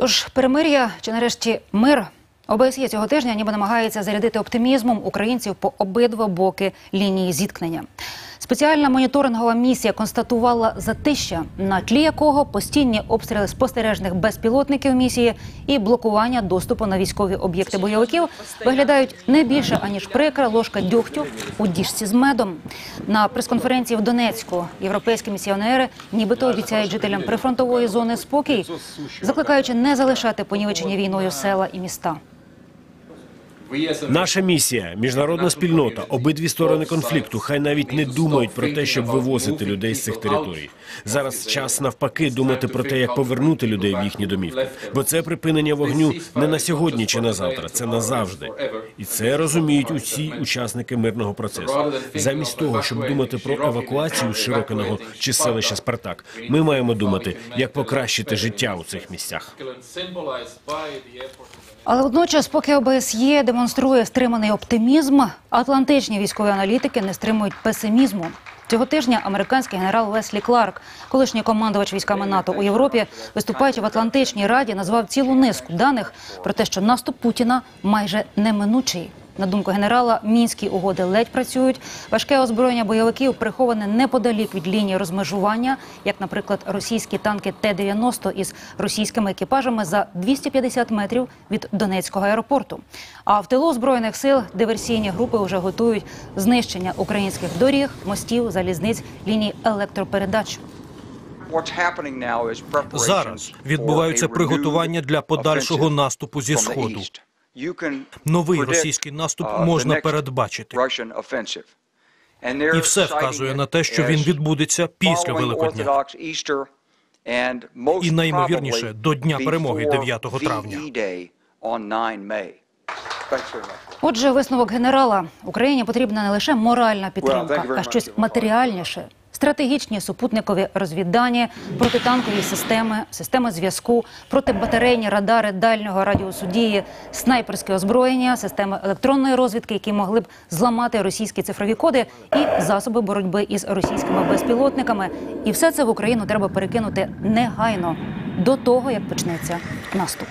Тож перемир'я чи нарешті мир ОБСЄ цього тижня ніби намагається зарядити оптимізмом українців по обидва боки лінії зіткнення. Спеціальна моніторингова місія констатувала затища, на тлі якого постійні обстріли спостережних безпілотників місії і блокування доступу на військові об'єкти бойовиків виглядають не більше аніж прикра ложка дьогтю у діжці з медом. На прес-конференції в Донецьку європейські місіонери нібито обіцяють жителям прифронтової зони спокій, закликаючи не залишати понівечені війною села і міста. Наша місія, міжнародна спільнота, обидві сторони конфлікту, хай навіть не думають про те, щоб вивозити людей з цих територій. Зараз час навпаки думати про те, як повернути людей в їхні домівки. Бо це припинення вогню не на сьогодні чи на завтра, це назавжди. І це розуміють усі учасники мирного процесу. Замість того, щоб думати про евакуацію з Широкиного чи селища Спартак, ми маємо думати, як покращити життя у цих місцях. Але водночас, поки ОБСЄ демонструє стриманий оптимізм, атлантичні військові аналітики не стримують песимізму. Цього тижня американський генерал Леслі Кларк, колишній командувач військами НАТО у Європі, виступаючи в Атлантичній раді, назвав цілу низку даних про те, що наступ Путіна майже неминучий. На думку генерала, мінські угоди ледь працюють. Важке озброєння бойовиків приховане неподалік від лінії розмежування, як, наприклад, російські танки Т-90 із російськими екіпажами за 250 метрів від Донецького аеропорту. А в тилу збройних сил диверсійні групи вже готують знищення українських доріг, мостів, залізниць, ліній електропередач. Зараз відбуваються приготування для подальшого наступу зі сходу. Новий російський наступ можна передбачити. І все вказує на те, що він відбудеться після Великодня. І найімовірніше до Дня перемоги 9 травня. Отже, висновок генерала Україні потрібна не лише моральна підтримка, а щось матеріальніше. Стратегічні супутникові розвіддані, протитанкові системи, системи зв'язку, протибатарейні радари дальнього радіусу дії, снайперське озброєння, системи електронної розвідки, які могли б зламати російські цифрові коди, і засоби боротьби із російськими безпілотниками. І все це в Україну треба перекинути негайно до того, як почнеться наступ.